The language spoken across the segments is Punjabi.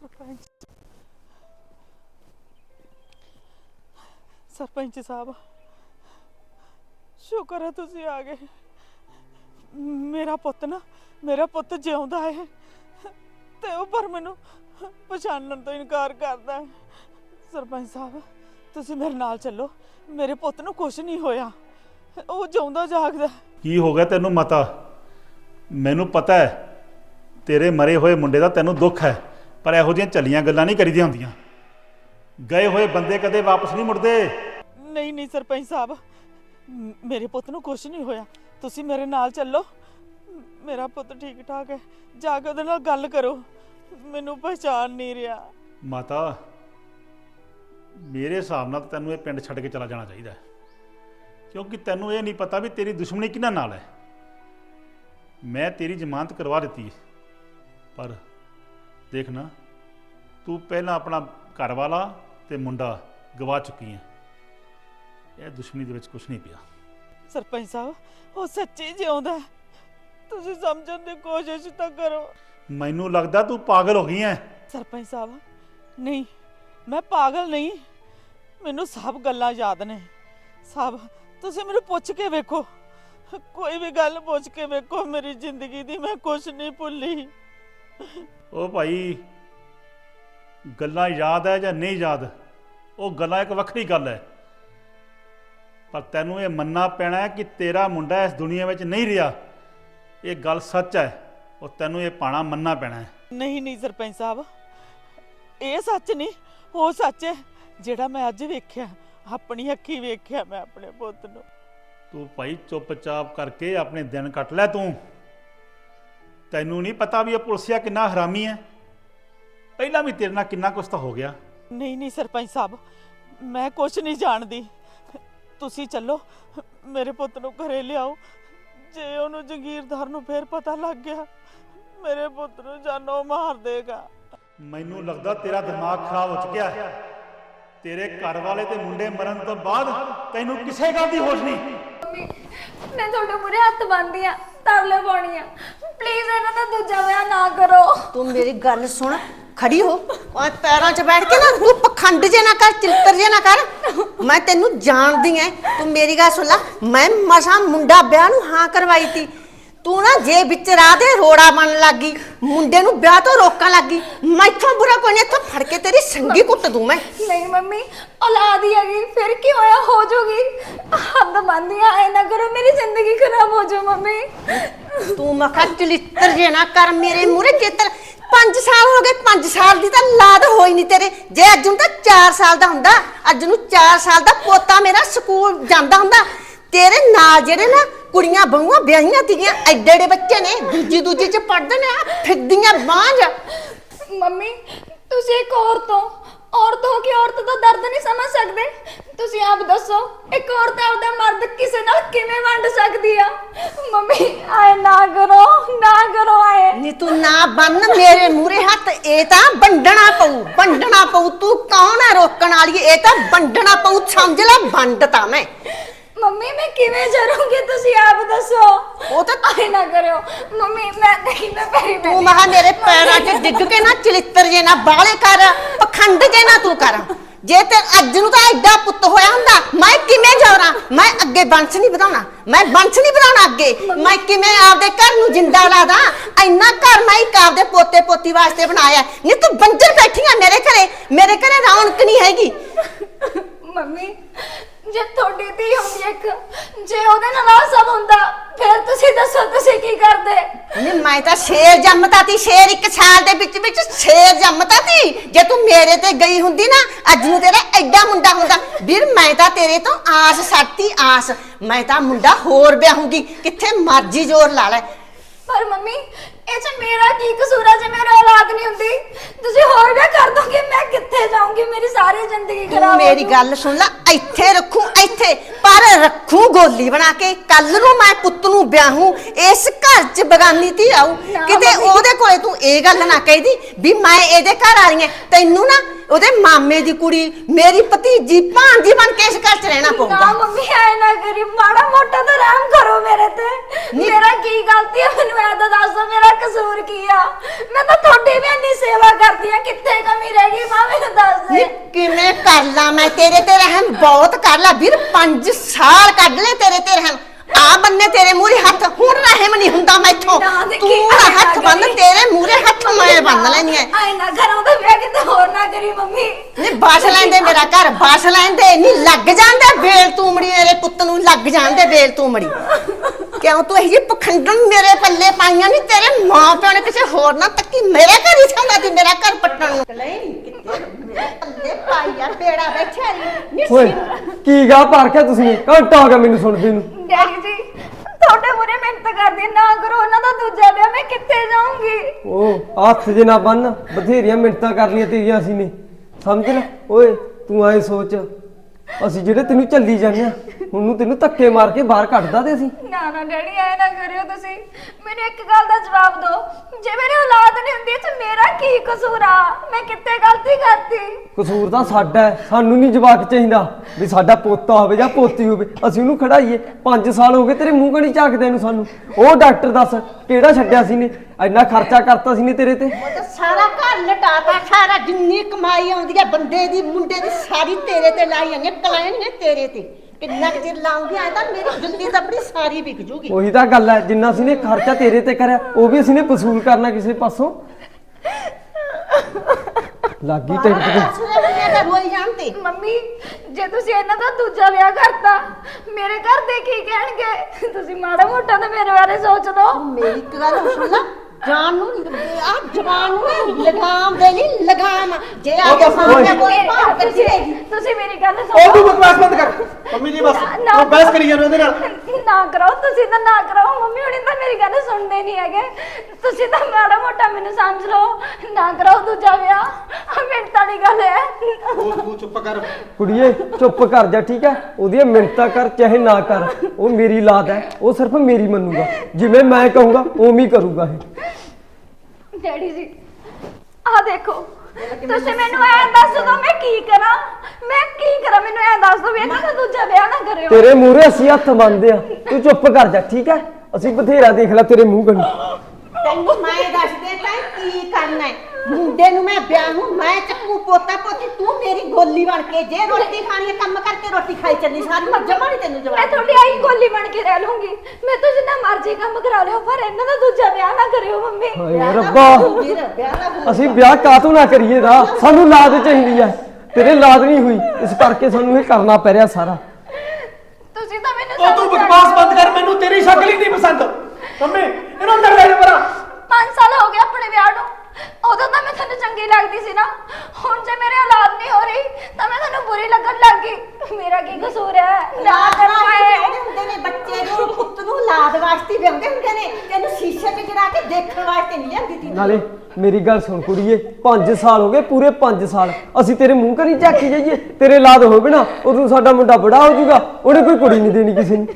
ਸਰਪੰਚ। ਸਰਪੰਚ ਸਾਹਿਬ, ਸ਼ੁਕਰ ਹੈ ਤੁਸੀਂ ਆ ਗਏ। ਮੇਰਾ ਪੁੱਤ ਨਾ, ਮੇਰਾ ਪੁੱਤ ਜਿਉਂਦਾ ਹੈ ਤੇ ਉਹ ਪਰ ਮੈਨੂੰ ਪਛਾਣਨ ਤੋਂ ਇਨਕਾਰ ਕਰਦਾ ਹੈ। ਸਰਪੰਚ ਸਾਹਿਬ, ਤੁਸੀਂ ਮੇਰੇ ਨਾਲ ਚੱਲੋ। ਮੇਰੇ ਪੁੱਤ ਨੂੰ ਕੁਝ ਨਹੀਂ ਹੋਇਆ। ਉਹ ਜਿਉਂਦਾ ਜਾਗਦਾ ਕੀ ਹੋ ਗਿਆ ਤੈਨੂੰ ਮਤਾ? ਮੈਨੂੰ ਪਤਾ ਹੈ, ਤੇਰੇ ਮਰੇ ਹੋਏ ਮੁੰਡੇ ਦਾ ਤੈਨੂੰ ਦੁੱਖ ਹੈ। ਪਰ ਇਹੋ ਜਿਹੀਆਂ ਚੱਲੀਆਂ ਗੱਲਾਂ ਨਹੀਂ ਕਰੀਦੀਆਂ ਹੁੰਦੀਆਂ। ਗਏ ਹੋਏ ਬੰਦੇ ਕਦੇ ਵਾਪਸ ਨਹੀਂ ਮੁੜਦੇ। ਨਹੀਂ ਨਹੀਂ ਸਰਪੰਚ ਸਾਹਿਬ। ਮ- ਮੇਰੇ ਪੁੱਤ ਨੂੰ ਕੁਝ ਨਹੀਂ ਹੋਇਆ। ਤੁਸੀਂ ਮੇਰੇ ਨਾਲ ਚੱਲੋ। ਮ- ਮੇਰਾ ਪੁੱਤ ਠੀਕ ਠਾਕ ਹੈ। ਜਾ ਕੇ ਉਹਦੇ ਨਾਲ ਗੱਲ ਕਰੋ। ਮੈਨੂੰ ਪਛਾਣ ਨਹੀਂ ਰਿਹਾ। ਮਾਤਾ ਮੇਰੇ ਹਿਸਾਬ ਨਾਲ ਤਾਂ ਤੈਨੂੰ ਇਹ ਪਿੰਡ ਛੱਡ ਕੇ ਚਲਾ ਜਾਣਾ ਚਾਹੀਦਾ ਹੈ। ਕਿਉਂਕਿ ਤੈਨੂੰ ਇਹ ਨਹੀਂ ਪਤਾ ਵੀ ਤੇਰੀ ਦੁਸ਼ਮਣੀ ਕਿਹਨਾਂ ਨਾਲ ਹੈ। ਮੈਂ ਤੇਰੀ ਜ਼ਮਾਨਤ ਕਰਵਾ ਦਿੱਤੀ ਹੈ। ਪਰ ਦੇਖ ਨਾ ਤੂੰ ਪਹਿਲਾਂ ਆਪਣਾ ਘਰ ਵਾਲਾ ਤੇ ਮੁੰਡਾ ਗਵਾ ਚੁੱਕੀ ਹੈ ਇਹ ਦੁਸ਼ਮਣੀ ਦੇ ਵਿੱਚ ਕੁਝ ਨਹੀਂ ਪਿਆ। ਸਰਪੰਚ ਸਾਹਿਬ ਉਹ ਸੱਚੀ ਜਿਉਂਦਾ ਹੈ। ਤੁਸੀਂ ਸਮਝਣ ਦੀ ਕੋਸ਼ਿਸ਼ ਤਾਂ ਕਰੋ। ਮੈਨੂੰ ਲੱਗਦਾ ਤੂੰ ਪਾਗਲ ਹੋ ਗਈ ਹੈ ਸਰਪੰਚ ਸਾਹਿਬ ਨਹੀਂ ਮੈਂ ਪਾਗਲ ਨਹੀਂ। ਮੈਨੂੰ ਸਭ ਗੱਲਾਂ ਯਾਦ ਨੇ। ਸਭ ਤੁਸੀਂ ਮੈਨੂੰ ਪੁੱਛ ਕੇ ਵੇਖੋ। ਕੋਈ ਵੀ ਗੱਲ ਪੁੱਛ ਕੇ ਵੇਖੋ ਮੇਰੀ ਜ਼ਿੰਦਗੀ ਦੀ ਮੈਂ ਕੁਝ ਨਹੀਂ ਭੁੱਲੀ। ਉਹ ਭਾਈ ਗੱਲਾਂ ਯਾਦ ਹੈ ਜਾਂ ਨਹੀਂ ਯਾਦ? ਉਹ ਗੱਲਾਂ ਇੱਕ ਵੱਖਰੀ ਗੱਲ ਹੈ। ਪਰ ਤੈਨੂੰ ਇਹ ਮੰਨਣਾ ਪੈਣਾ ਹੈ ਕਿ ਤੇਰਾ ਮੁੰਡਾ ਇਸ ਦੁਨੀਆ ਵਿੱਚ ਨਹੀਂ ਰਿਹਾ। ਇਹ ਗੱਲ ਸੱਚ ਹੈ। ਉਹ ਤੈਨੂੰ ਇਹ ਪਾਣਾ ਮੰਨਣਾ ਪੈਣਾ ਹੈ। ਨਹੀਂ ਨਹੀਂ ਸਰਪੰਚ ਸਾਹਿਬ। ਇਹ ਸੱਚ ਨਹੀਂ ਉਹ ਸੱਚ ਹੈ। ਜਿਹੜਾ ਮੈਂ ਅੱਜ ਵੇਖਿਆ ਆਪਣੀ ਅੱਖੀ ਵੇਖਿਆ ਮੈਂ ਆਪਣੇ ਪੁੱਤ ਨੂੰ। ਤੂੰ ਭਾਈ ਚੁੱਪਚਾਪ ਕਰਕੇ ਆਪਣੇ ਦਿਨ ਕੱਟ ਲੈ ਤੂੰ। ਤੈਨੂੰ ਨਹੀਂ ਪਤਾ ਵੀ ਇਹ ਪੁਲਸੀਆ ਕਿੰਨਾ ਹਰਾਮੀ ਹੈ? ਪਹਿਲਾਂ ਵੀ ਤੇਰੇ ਨਾਲ ਕਿੰਨਾ ਕੁਛ ਤਾਂ ਹੋ ਗਿਆ। ਨਹੀਂ ਨਹੀਂ ਸਰਪੰਚ ਸਾਹਿਬ ਮੈਂ ਕੁਝ ਨਹੀਂ ਜਾਣਦੀ। ਤੁਸੀਂ ਚੱਲੋ ਮੇਰੇ ਪੁੱਤ ਨੂੰ ਘਰੇ ਲਿਆਓ। ਜੇ ਉਹਨੂੰ ਜਗੀਰਦਾਰ ਨੂੰ ਫੇਰ ਪਤਾ ਲੱਗ ਗਿਆ ਮੇਰੇ ਪੁੱਤ ਨੂੰ ਜਾਨੋਂ ਮਾਰ ਦੇਗਾ। ਮੈਨੂੰ ਲੱਗਦਾ ਤੇਰਾ ਦਿਮਾਗ ਖਰਾਬ ਹੋ ਚੁੱਕਿਆ ਹੈ। ਤੇਰੇ ਘਰ ਵਾਲੇ ਤੇ ਮੁੰਡੇ ਮਰਨ ਤੋਂ ਬਾਅਦ ਤੈਨੂੰ ਕਿਸੇ ਗੱਲ ਦੀ ਹੋਸ਼ ਨਹੀਂ। ਮੰਮੀ ਮੈਂ ਤੁਹਾਡੇ ਮੂਰੇ ਹੱਥ ਬੰਨ੍ਹਦੀ ਆ ਤਰਲੇ ਪਾਉਣੀ ਆ। ਪਲੀਜ਼ ਇਹਨਾਂ ਦਾ ਦੂਜਾ ਵਿਆਹ ਨਾ ਕਰੋ। ਤੂੰ ਮੇਰੀ ਗੱਲ ਸੁਣ ਖੜੀ ਹੋ। ਓਏ ਪੈਰਾਂ 'ਚ ਬੈਠ ਕੇ ਨਾ ਤੂੰ ਪਖੰਡ ਜੇ ਨਾ ਕਰ ਚਿੱਤਰ ਜੇ ਨਾ ਕਰ। ਮੈਂ ਤੈਨੂੰ ਜਾਣਦੀ ਐ। ਤੂੰ ਮੇਰੀ ਗੱਲ ਸੁਣ ਲੈ। ਮੈਂ ਮਸਾ ਮੁੰਡਾ ਵਿਆਹ ਨੂੰ ਹਾਂ ਕਰਵਾਈ ਤੀ। ਤੂੰ ਨਾ ਜੇ ਵਿੱਚ ਰਾਹ ਦੇ ਰੋੜਾ ਬਣ ਲੱਗੀ ਮੁੰਡੇ ਨੂੰ ਵਿਆਹ ਤੋਂ ਰੋਕਣ ਲੱਗੀ ਮੈਥੋਂ ਬੁਰਾ ਕੋਈ ਨਹੀਂ ਇੱਥੋਂ ਫੜ ਕੇ ਤੇਰੀ ਸੰਗੀ ਕੁੱਟ ਦੂੰ ਮੈਂ। ਨਹੀਂ ਮੰਮੀ ਔਲਾਦ ਹੀ ਹੈਗੀ ਫਿਰ ਕੀ ਹੋਇਆ? ਹੋ ਜੂਗੀ ਹੱਦ ਬੰਨ੍ਹਦੀ ਆ ਐ ਨਾ ਕਰੋ ਮੇਰੀ ਜ਼ਿੰਦਗੀ ਖਰਾਬ ਹੋ ਜਾਊ ਮੰਮੀ। ਤੂੰ ਮਖਾ ਚਲਿੱਤਰ ਜੇ ਨਾ ਕਰ ਮੇਰੇ ਮੂਰੇ ਚਿੱਤਰ। 5 ਸਾਲ ਹੋ ਗਏ 5 ਸਾਲ ਦੀ ਤਾਂ ਲਾਦ ਹੋਈ ਨਹੀਂ ਤੇਰੇ। ਜੇ ਅੱਜ ਨੂੰ ਤਾਂ 4 ਸਾਲ ਦਾ ਹੁੰਦਾ ਅੱਜ ਨੂੰ 4 ਸਾਲ ਦਾ ਪੋਤਾ ਮੇਰਾ ਸਕੂਲ ਜਾਂਦਾ ਹੁੰਦਾ। ਤੇਰੇ ਨਾਲ ਜਿਹੜੇ ਨਾ ਕੁੜੀਆਂ ਬਹੂਆਂ ਵਿਆਹੀਆਂ ਤੀਆਂ ਐਡੇ ਐਡੇ ਬੱਚੇ ਨੇ ਦੂਜੀ ਦੂਜੀ ਚ ਪੜਦੇ ਨੇ ਆ ਫਿਰਦੀਆਂ ਬਾਂਝ। ਮੰਮੀ ਤੁਸੀਂ ਇੱਕ ਔਰਤ ਹੋ ਔਰਤ ਹੋ ਕੇ ਔਰਤ ਦਾ ਦਰਦ ਨਹੀਂ ਸਮਝ ਸਕਦੇ? ਤੁਸੀਂ ਆਪ ਦੱਸੋ, ਇੱਕ ਔਰਤ ਆਪਦਾ ਮਰਦ ਕਿਸੇ ਨਾਲ ਕਿਵੇਂ ਵੰਡ ਸਕਦੀ ਆ? ਮੰਮੀ, ਆਏ ਨਾ ਕਰੋ ਨਾ ਕਰੋ ਆਏ। ਨੀ ਤੂੰ ਨਾ ਬੰਨ ਮੇਰੇ ਮੂਰੇ ਹੱਥ, ਇਹ ਤਾਂ ਵੰਡਣਾ ਪਊ ਵੰਡਣਾ ਪਊ। ਤੂੰ ਕੌਣ ਹੈ ਰੋਕਣ ਵਾਲੀ? ਇਹ ਤਾਂ ਵੰਡਣਾ ਪਊ, ਸਮਝ ਲੈ ਵੰਡ ਤਾਂ ਮੈਂ। ਮੰਮੀ ਮੈਂ ਕਿਵੇਂ ਜਰੂੰਗੀ? ਤੁਸੀਂ ਆਪ ਦੱਸੋ। ਉਹ ਤਾਂ ਆਏ ਨਾ ਕਰਿਓ। ਮੰਮੀ ਮੈਂ ਨਹੀਂ ਮੈਂ ਪੈਰੀ ਤੂੰ ਮਹਾ ਮੇਰੇ ਪੈਰਾਂ 'ਚ ਡਿੱਗ ਕੇ ਨਾ ਚਲਿੱਤਰ ਜੇ ਨਾ ਬਾਲੇ ਕਰ ਪਖੰਡ ਜੇ ਨਾ ਤੂੰ ਕਰ। ਜੇ ਤੇ ਅੱਜ ਨੂੰ ਤਾਂ ਐਡਾ ਪੁੱਤ ਹੋਇਆ ਹੁੰਦਾ ਮੈਂ ਕਿਵੇਂ ਜਾਣਾ ਮੈਂ ਅੱਗੇ ਬੰਸ਼ ਨਹੀਂ ਵਧਾਉਣਾ। ਮੈਂ ਬੰਸ਼ ਨਹੀਂ ਵਧਾਉਣਾ ਅੱਗੇ। ਮੈਂ ਕਿਵੇਂ ਆਪਦੇ ਘਰ ਨੂੰ ਜਿੰਦਾ ਲਾਦਾ ਇੰਨਾ ਘਰ ਮੈਂ ਇੱਕ ਆਪਦੇ ਪੋਤੇ ਪੋਤੀ ਵਾਸਤੇ ਬਣਾਇਆ। ਨਹੀਂ ਤੂੰ ਬੰਜਰ ਬੈਠੀਆਂ ਮੇਰੇ ਘਰੇ। ਮੇਰੇ ਘਰੇ ਰੌਣਕ ਨਹੀਂ ਹੈਗੀ। ਮੰਮੀ ਜੇ ਤੁਹਾਡੀ ਧੀ ਹੁੰਦੀ ਇੱਕ ਜੇ ਉਹਦੇ ਨਾਲ ਆਹ ਸਭ ਹੁੰਦਾ ਫਿਰ ਤੁਸੀਂ ਦੱਸੋ ਤੁਸੀਂ ਕੀ ਕਰਦੇ? ਨਹੀਂ ਮੈਂ ਤਾਂ ਸ਼ੇਰ ਜੰਮਤਾ ਤੀ ਸ਼ੇਰ ਇੱਕ ਸਾਲ ਦੇ ਵਿੱਚ ਵਿੱਚ ਸ਼ੇਰ ਜੰਮਤਾ ਤੀ। ਜੇ ਤੂੰ ਮੇਰੇ ਤੇ ਗਈ ਹੁੰਦੀ ਨਾ ਅੱਜ ਨੂੰ ਤੇਰਾ ਐਡਾ ਮੁੰਡਾ ਹੁੰਦਾ। ਵੀਰ ਮੈਂ ਤਾਂ ਤੇਰੇ ਤੋਂ ਆਸ ਛੱਡਤੀ ਆਸ। ਮੈਂ ਤਾਂ ਮੁੰਡਾ ਹੋਰ ਵਿਆਹੂੰਗੀ। ਕਿੱਥੇ ਮਰਜ਼ੀ ਜ਼ੋਰ ਲਾ ਲੈ। ਪਰ ਮੰਮੀ ਇਹ ਚ ਮੇਰਾ ਕੀ ਕਸੂਰ ਹੈ ਜੇ ਮੇਰਾ ਔਲਾਦ ਨਹੀਂ ਹੁੰਦੀ ਤੁਸੀਂ ਹੋਰ ਵੀ ਕਰ ਦੋਗੇ ਮੈਂ ਕਿੱਥੇ ਜਾਊਂਗੀ? ਮੇਰੀ ਸਾਰੀ ਜ਼ਿੰਦਗੀ ਤੂੰ ਖਰਾਬ ਹੋ ਮੇਰੀ ਜਾਊ। ਗੱਲ ਸੁਣ ਲੈ ਇੱਥੇ ਰੱਖੂ ਇੱਥੇ ਪਰ ਰੱਖੂ ਗੋਲੀ ਬਣਾ ਕੇ ਕੱਲ ਨੂੰ ਮੈਂ ਪੁੱਤ ਨੂੰ ਵਿਆਹੂੰ ਇਸ ਘਰ 'ਚ ਬਗਾਨੀ ਧੀ ਆਊ। ਨਾ ਕਿਤੇ ਮੰਮੀ। ਉਹਦੇ ਕੋਲੇ ਤੂੰ ਇਹ ਗੱਲ ਨਾ ਕਹਿਦੀ ਵੀ ਮੈਂ ਇਹਦੇ ਘਰ ਆ ਰਹੀ ਹਾਂ। ਤੈਨੂੰ ਨਾ ਉਹਦੇ ਮਾਮੇ ਦੀ ਕੁੜੀ ਮੇਰੀ ਭਤੀਜੀ ਭਾਂਜੀ ਬਣ ਕੇ ਇਸ ਘਰ 'ਚ ਰਹਿਣਾ ਨਾ ਪਊਗਾ ਮੰਮੀ ਐ ਨਾ ਕਰੀ। ਮਾੜਾ ਮੋਟਾ ਤਾਂ ਰਹਿਮ ਕਰੋ ਮੇਰੇ ਤੇ। ਮੇਰਾ ਕੀ ਗਲਤੀ ਹੈ ਮੈਨੂੰ ਇਹ ਤਾਂ ਦੱਸੋ ਮੇਰਾ ਕਸੂਰ ਕੀ ਆ? ਮੈਂ ਤਾਂ ਤੁਹਾਡੀ ਵੀ ਇੰਨੀ ਸੇਵਾ ਕਰਦੀ ਆ, ਕਿੱਥੇ ਕਮੀ ਰਹਿ ਗਈ ਮਾਂ, ਮੈਨੂੰ ਦੱਸ ਨੀ ਦੇ ਕਿਵੇਂ ਕਰ ਲਾਂ ਮੈਂ? ਤੇਰੇ ਤੇ ਰਹਿਮ ਬਹੁਤ ਕਰ ਲਾ। ਵੀਰ 5 ਸਾਲ ਕੱਢ ਲੈ ਤੇਰੇ ਤੇ ਰਹਿਮ ਆ ਬੰਨੇ ਤੇਰੇ ਮੂਹਰੇ ਹੱਥ ਹੁਣ ਰਹਿਮ ਨਹੀਂ ਹੁੰਦਾ ਮੈਥੋਂ। ਨਾ ਦੇਖੀ, ਤੂੰ ਨਾ ਆਏਂ ਨਾ ਹੱਥ ਬੰਨ ਕਰੀ। ਤੇਰੇ ਮੂਹਰੇ ਹੱਥ ਮੈਂ ਬੰਨ ਲੈਣੀ ਐ ਆਏ ਨਾ ਘਰੋਂ ਦਾ ਵਿਆਹ ਕਿਤੇ ਹੋਰ ਨਾ ਕਰੀ ਮੰਮੀ। ਨੀ ਬਾਸ ਲੈਂਦੇ ਮੇਰਾ ਘਰ ਬਾਸ ਲੈਂਦੇ ਨੀ ਲੱਗ ਜਾਂਦੇ ਵੇਲ ਤੂਮੜੀ ਮੇਰੇ ਪੁੱਤ ਨੂੰ ਲੱਗ ਜਾਂਦੇ ਵੇਲ ਤੂਮੜੀ। ਕਿਉਂ ਤੂੰ ਇਹ ਜੀ ਪਖੰਡਣ ਮੇਰੇ ਪੱਲੇ ਪਾਈਆਂ ਨਹੀਂ ਤੇਰੇ ਮਾਂ ਪਿਓ ਨੇ ਕਿਸੇ ਹੋਰ ਨਾਲ ਤੱਕੀ ਮੇਰੇ ਘਰ ਹੀ ਚਾਹੁੰਦਾ ਸੀ ਮੇਰਾ ਘਰ ਪੱਟਣ ਨੂੰ। ਲੈ ਨੀ ਕਿਤੇ। ਮੇਰੇ ਪੱਲੇ ਪਾਈਆ ਬੇੜਾ ਬੈਠਿਆ ਨੀ ਓਏ ਕੀ ਗਾ ਪਾਰਖਿਆ ਤੁਸੀਂ? ਘੰਟਾ ਹੋ ਗਿਆ ਮੈਨੂੰ ਸੁਣਦੇ ਨੂੰ। ਡੈਡੀ ਜੀ ਤੁਹਾਡੇ ਮੂਰੇ ਮਿਹਨਤ ਕਰਦੀ ਨਾ ਕਰੋ, ਉਹਨਾਂ ਦਾ ਦੂਜਾ ਵਿਆਹ ਮੈਂ ਕਿੱਥੇ ਜਾਊਂਗੀ? ਉਹ ਹੱਥ ਜੇ ਨਾ ਬੰਨ, ਬਥੇਰੀਆਂ ਮਿੰਟਾਂ ਕਰ ਲੀਆਂ ਤੇਰੀਆਂ ਅਸੀਂ ਨੇ। ਸਮਝ ਲੈ, ਓਏ, ਤੂੰ ਆਏ ਸੋਚ, ਅਸੀਂ ਜਿਹੜੇ ਤੈਨੂੰ ਚੱਲੀ ਜਾਂਦੇ ਆ। ਹੁਣ ਨੂੰ ਤੈਨੂੰ ਧੱਕੇ ਮਾਰ ਕੇ ਬਾਹਰ ਕੱਢਦਾ ਤੇ ਅਸੀਂ ਨਾ ਨਾ ਡੈਡੀ ਐ ਨਾ ਕਰਿਓ ਤੁਸੀਂ। ਮੈਨੂੰ ਇੱਕ ਗੱਲ ਦਾ ਜਵਾਬ ਦਿਓ। ਜੇ ਮੇਰੀ ਔਲਾਦ ਨਹੀਂ ਹੁੰਦੀ ਤੇ ਮੇਰਾ ਕੀ ਕਸੂਰ ਆ? ਮੈਂ ਕਿੱਥੇ ਗਲਤੀ ਕਰਤੀ? ਕਸੂਰ ਤਾਂ ਸਾਡਾ ਹੈ। ਸਾਨੂੰ ਨਹੀਂ ਜਵਾਕ ਚਾਹੀਦਾ ਵੀ ਸਾਡਾ ਪੋਤਾ ਹੋਵੇ ਜਾਂ ਪੋਤੀ ਹੋਵੇ। ਅਸੀਂ ਉਹਨੂੰ ਖੜਾਈਏ। 5 ਸਾਲ ਹੋ ਗਏ ਤੇਰੇ ਮੂੰਹ ਕਣੀ ਝਾਕਦੇ ਨੂੰ ਸਾਨੂੰ? ਉਹ ਡਾਕਟਰ ਦੱਸ ਕਿਹੜਾ ਛੱਡਿਆ ਸੀ ਨੇ ਇੰਨਾ ਖਰਚਾ ਕਰਤਾ ਸੀ ਨੇ ਤੇਰੇ ਤੇ? ਉਹ ਤਾਂ ਸਾਰਾ ਘਰ ਲਟਾਤਾ ਸਾਰਾ ਜਿੰਨੀ ਕਮਾਈ ਆਉਂਦੀ ਹੈ ਬੰਦੇ ਦੀ ਮੁੰਡੇ ਦੀ ਸਾਰੀ ਤੇਰੇ ਤੇ ਲਾਈ ਜਾਂਦੇ ਕਲਾਇਣ ਨੇ ਤੇਰੇ ਤੇ। ਕਿੰਨਾ ਕੁ ਚਿਰ ਲਾਉਂਗੀ ਐ ਤਾਂ ਮੇਰੀ ਜੁੱਤੀ ਤਾਂ ਆਪਣੀ ਸਾਰੀ ਵਿਕ ਜੂਗੀ। ਉਹੀ ਤਾਂ ਗੱਲ ਹੈ ਜਿੰਨਾ ਅਸੀਂ ਨੇ ਖਰਚਾ ਤੇਰੇ ਤੇ ਕਰਿਆ ਉਹ ਵੀ ਅਸੀਂ ਨੇ ਵਸੂਲ ਕਰਨਾ ਕਿਸੇ ਪਾਸੋਂ। ਲੱਗੀ ਤੇ ਬੰਦੇ ਤਾਂ ਰੋਈ ਜਾਂਦੇ। ਮੰਮੀ ਜੇ ਤੁਸੀਂ ਇਹਨਾਂ ਦਾ ਦੂਜਾ ਵਿਆਹ ਕਰਤਾ ਮੇਰੇ ਘਰ ਦੇ ਕੀ ਕਹਿਣਗੇ? ਤੁਸੀਂ ਮਾੜਾ ਮੋਟਾ ਤਾਂ ਮੇਰੇ ਬਾਰੇ ਸੋਚ ਲਓ। ਮੇਰੀ ਇੱਕ ਗੱਲ ਸੁਣ ਲੈ। ਜਾਨ ਨੂੰ ਆ ਜਵਾਨ ਨੂੰ ਨਾ ਲਗਾਮ ਦੇ ਨਹੀਂ ਲਗਾਮ ਜੇ ਆ ਕੇ ਸਾਹਮਣੇ ਕੋਈ ਭਾਵ ਕਰਦੀ ਤੁਸੀਂ ਰਹੇਗੀ ਤੁਸੀਂ ਮੇਰੀ ਗੱਲ ਉਹ ਸੁਣੋ ਤੂੰ ਬਕਵਾਸ ਬੰਦ ਕਰ। ਮੰਮੀ ਜੀ ਬਸ। ਨਾ- ਉਹ ਬਹਿਸ ਕਰੀ ਜਾਂਦੇ ਉਹਦੇ ਨਾਲ। ਨਾ ਕਰੋ ਤੁਸੀਂ ਤਾਂ ਨਾ ਕਰੋ ਮੰਮੀ ਹੁਣੀ ਤਾਂ ਮੇਰੀ ਗੱਲ ਸੁਣਦੇ ਨਹੀਂ ਹੈਗੇ। ਤੁਸੀਂ ਤਾਂ ਮਾੜਾ ਮੋਟਾ ਮੈਨੂੰ ਸਮਝ ਲਓ। ਨਾ ਕਰੋ ਦੂਜਾ ਵਿਆਹ। ਮਿੰਟ ਵਾਲੀ ਗੱਲ ਹੈ। ਉਹ ਤੂੰ ਚੁੱਪ ਕਰ। ਕੁੜੀਏ ਚੁੱਪ ਕਰ ਜਾ ਠੀਕ ਹੈ? ਉਹਦੀਆਂ ਮਿੰਨਤਾਂ ਕਰ ਚਾਹੇ ਨਾ ਕਰ। ਉਹ ਮੇਰੀ ਲਾਦ ਹੈ। ਉਹ ਸਿਰਫ ਮੇਰੀ ਮੰਨੂਗਾ। ਜਿਵੇਂ ਮੈਂ ਕਹੂੰਗਾ ਉਵੇਂ ਹੀ ਕਰੂਗਾ ਇਹ। ਡੈਡੀ ਜੀ। ਆਹ ਦੇਖੋ ਤੁਸੀਂ ਮੈਨੂੰ ਐ ਦੱਸ ਦੋ ਮੈਂ ਕੀ ਕਰਾਂ? ਮੈਂ ਕੀ ਕਰਾਂ? ਮੈਨੂੰ ਐ ਦੱਸ ਦੋ ਵੀ ਇਹਨਾਂ ਦਾ ਦੂਜਾ ਵਿਆਹ ਨਾ ਕਰਿਓ। ਤੇਰੇ ਮੂਹਰੇ ਅਸੀਂ ਹੱਥ ਬੰਨਦੇ ਆ ਤੂੰ ਚੁੱਪ ਕਰ ਜਾ ਠੀਕ ਹੈ? ਅਸੀਂ ਬਥੇਰਾ ਦੇਖ ਲੈ ਤੇਰੇ ਮੂੰਹ ਕਣੀ ਤੈਨੂੰ ਮੈਂ ਦੱਸ ਦੇ ਤਾਂ ਕੀ ਕਰਨਾ ਹੈ। ਮੁੰਡੇ ਨੂੰ ਮੈਂ ਵਿਆਹੂ ਮੈਂ ਚੱਕੂ ਪੋਤਾ ਪੋਤੀ ਤੂੰ ਮੇਰੀ ਗੋਲੀ ਬਣ ਕੇ ਜੇ ਰੋਟੀ ਖਾਣੀ ਹੈ ਕੰਮ ਕਰਕੇ ਰੋਟੀ ਖਾਈ ਚੱਲੀ ਸਾਰੀ ਮੈਂ ਜਮਾ ਨਹੀਂ ਤੈਨੂੰ ਮੈਂ ਜਵਾਬ ਤੁਹਾਡੀ ਆਈ ਗੋਲੀ ਬਣ ਕੇ ਰਹਿ ਲੂੰਗੀ ਮੈਂ ਤਾਂ ਜਿੰਨਾ ਮਰਜ਼ੀ ਕੰਮ ਕਰਾ ਲਿਓ ਪਰ ਇਹਨਾਂ ਦਾ ਦੂਜਾ ਵਿਆਹ ਨਾ ਕਰਿਓ ਮੰਮੀ। ਹਾਏ ਰੱਬਾ। ਵੀਰ ਵਿਆਹ ਦਾ ਹੋ ਅਸੀਂ ਵਿਆਹ ਕਾਤੋਂ ਨਾ ਕਰੀਏ ਦਾ? ਸਾਨੂੰ ਲਾਦ ਚਾਹੀਦੀ ਹੈ ਤੇਰੇ ਲਾਦ ਨਹੀਂ ਹੋਈ। ਇਸ ਕਰਕੇ ਸਾਨੂੰ ਇਹ ਕਰਨਾ ਪੈ ਰਿਹਾ ਸਾਰਾ। ਤੁਸੀਂ ਤਾਂ ਮੈਨੂੰ ਉਹ ਤੂੰ ਬਕਵਾਸ ਬੰਦ ਕਰ। ਮੈਨੂੰ ਤੇਰੀ ਸ਼ਕਲ ਹੀ ਨਹੀਂ ਪਸੰਦ। ਮੰਮੀ ਇਹਨੂੰ ਅੰਦਰ ਲੈ ਜਾ ਪਰਾਂ। 5 ਸਾਲ ਹੋ ਗਏ ਆਪਣੇ ਵਿਆਹ ਨੂੰ। ਉਦੋਂ ਤਾਂ ਮੈਂ ਤੁਹਾਨੂੰ ਚੰਗੀ ਲੱਗਦੀ ਸੀ ਨਾ। ਹੁਣ ਜੇ ਮੇਰੇ ਔਲਾਦ ਨਹੀਂ ਹੋ ਰਹੀ ਤਾਂ ਮੈਂ ਤੁਹਾਨੂੰ ਬੁਰੀ ਲੱਗਣ ਲੱਗ ਗਈ। ਮੇਰਾ ਕੀ ਕਸੂਰ ਹੈ? ਨਾ ਕਰੋ ਐ ਹੁੰਦੇ ਨੇ ਬੱਚੇ ਨੂੰ ਪੁੱਤ ਨੂੰ ਲਾਦ ਵਾਸਤੇ ਵਿਆਹੁੰਦੇ ਹੁੰਦੇ ਨੇ। ਤੈਨੂੰ ਸ਼ੀਸ਼ੇ 'ਚ ਗਿਰਾ ਕੇ ਦੇਖਣ ਵਾਸਤੇ ਨਹੀਂ ਲਿਆਂਦੀ ਤੀ। ਨਾਲੇ ਮੇਰੀ ਗੱਲ ਸੁਣ ਕੁੜੀਏ 5 ਸਾਲ ਹੋ ਗਏ ਪੂਰੇ 5 ਸਾਲ। ਅਸੀਂ ਤੇਰੇ ਮੂੰਹ ਕਰੀ ਝਾਕੀ ਜਾਈਏ। ਤੇਰੇ ਲਾਦ ਹੋਵੇ ਨਾ ਉਦੋਂ ਸਾਡਾ ਮੁੰਡਾ ਬੜਾ ਹੋ ਜਾਊਗਾ। ਉਹਨੇ ਕੋਈ ਕੁੜੀ ਨਹੀਂ ਦੇਣੀ ਕਿਸੇ ਨੂੰ